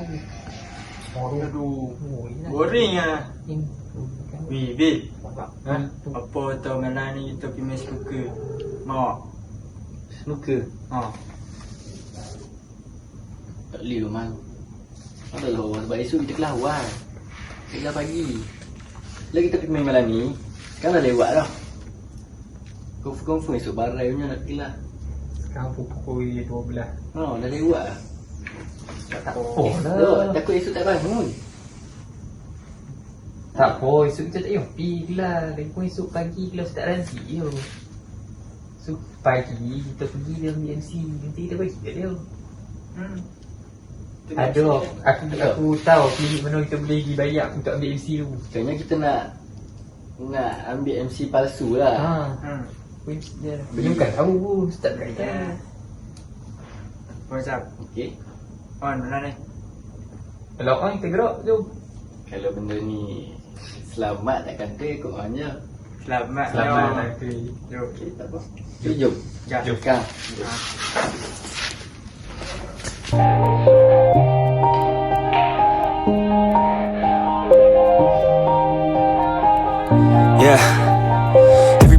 kali. Aduh. Oh, Boring ah. Bil. Nampak? Ha? Tu. Apa tahu malam ni kita pergi main snooker? Mau? Snooker. Ha. Tak boleh memang. Ada lah orang sebab esok kita kelawar. Kita pagi. Lagi kita pergi main malam ni. Kan dah lewat dah. Confirm-confirm esok barai punya nak kelah. Sekarang pukul 12. Ha, dah lewat dah. Tak Oh, apa tak, lah. takut esok tak bangun. Tak apa, esok kita tak payah pergi lah. Lagipun esok pagi kelas tak ransi je. So, pagi kita pergi dia ambil MC. Nanti kita bagi kat dia. Hmm. Ada, aku aku tahu klinik mana kita boleh pergi bayar untuk ambil MC tu. Sebenarnya kita nak nak ambil MC palsu lah. Ha. Hmm. Dia. Bukan tahu pun, start berkaitan. Macam? Okey. On, mana ni? Kalau on kita gerak tu. Kalau benda ni selamat tak kata on je. Selamat. Selamat Jom. Jom. Okey, tak apa. Jom, jom. Jom. Jom. Kang. Yeah.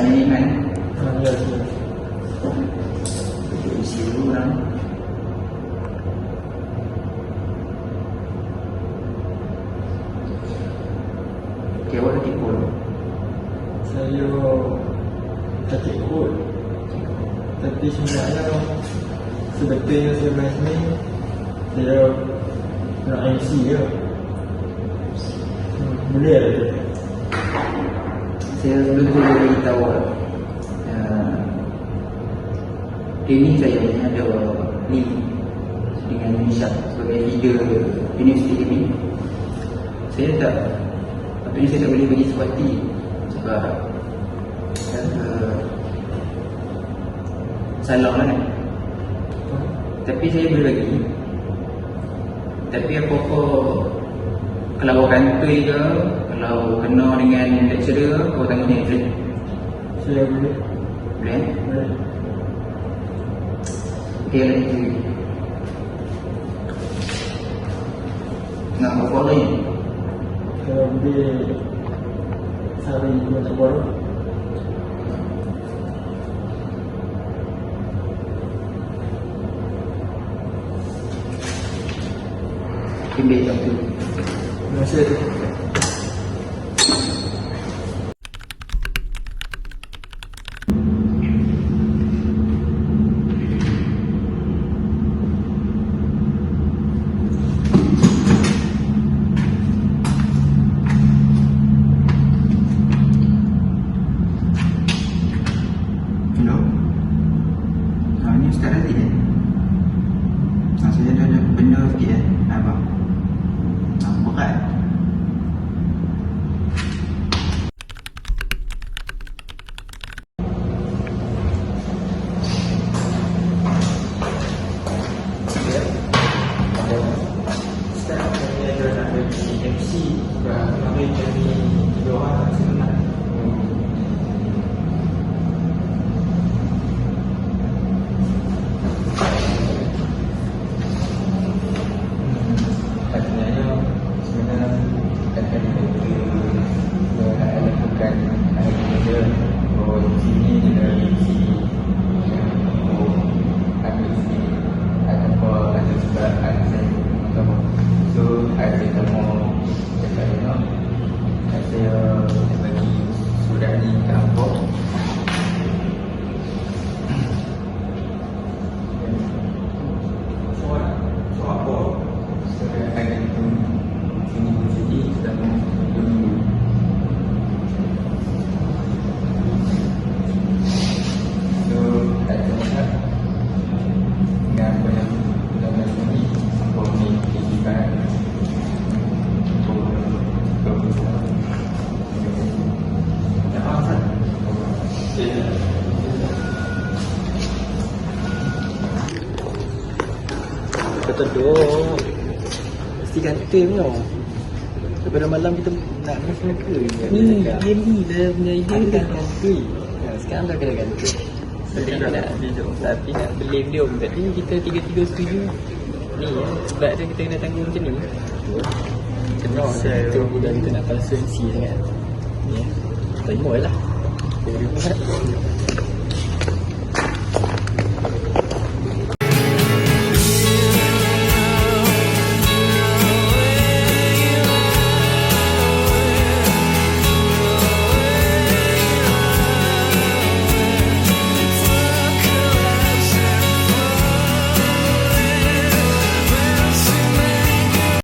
Namanya Iman Ha, ya, ya. Duduk isi dulu orang Okay, awak sakit pun Saya sakit perut Tapi sebenarnya Sebetulnya saya main sini Saya nak MC je Hmm, Boleh tak tu? Saya sebelum tu saya beritahu uh, Training saya ni ada link Dengan Nisha sebagai leader Universiti kami Saya tak Patutnya saya tak boleh bagi sesuatu Sebab uh, Salah lah kan. Tapi saya boleh bagi Tapi apa-apa Kalau awak kantoi ke Kalau kena dengan lecturer Awak tanggung ni Fred Saya boleh Boleh eh? Boleh Okay lagi Nak apa lagi Kalau boleh Sari macam baru Bimbing tak tu Terima kasih Berat Ustaz saya ada nak bagi MC Sebab kami jadi orang senang Kata doh Mesti gantung tau Daripada malam kita nak mesti muka Ni, dia ni dah punya ide Akan gantung ha, Sekarang dah kena gantung Tapi nak, tapi nak believe dia Tadi kita tiga-tiga setuju. Ni ya, sebab tu kita kena tanggung macam ni. Kena Kita budak kita nak palsu MC sangat. Ni ya. Terima lah. Terima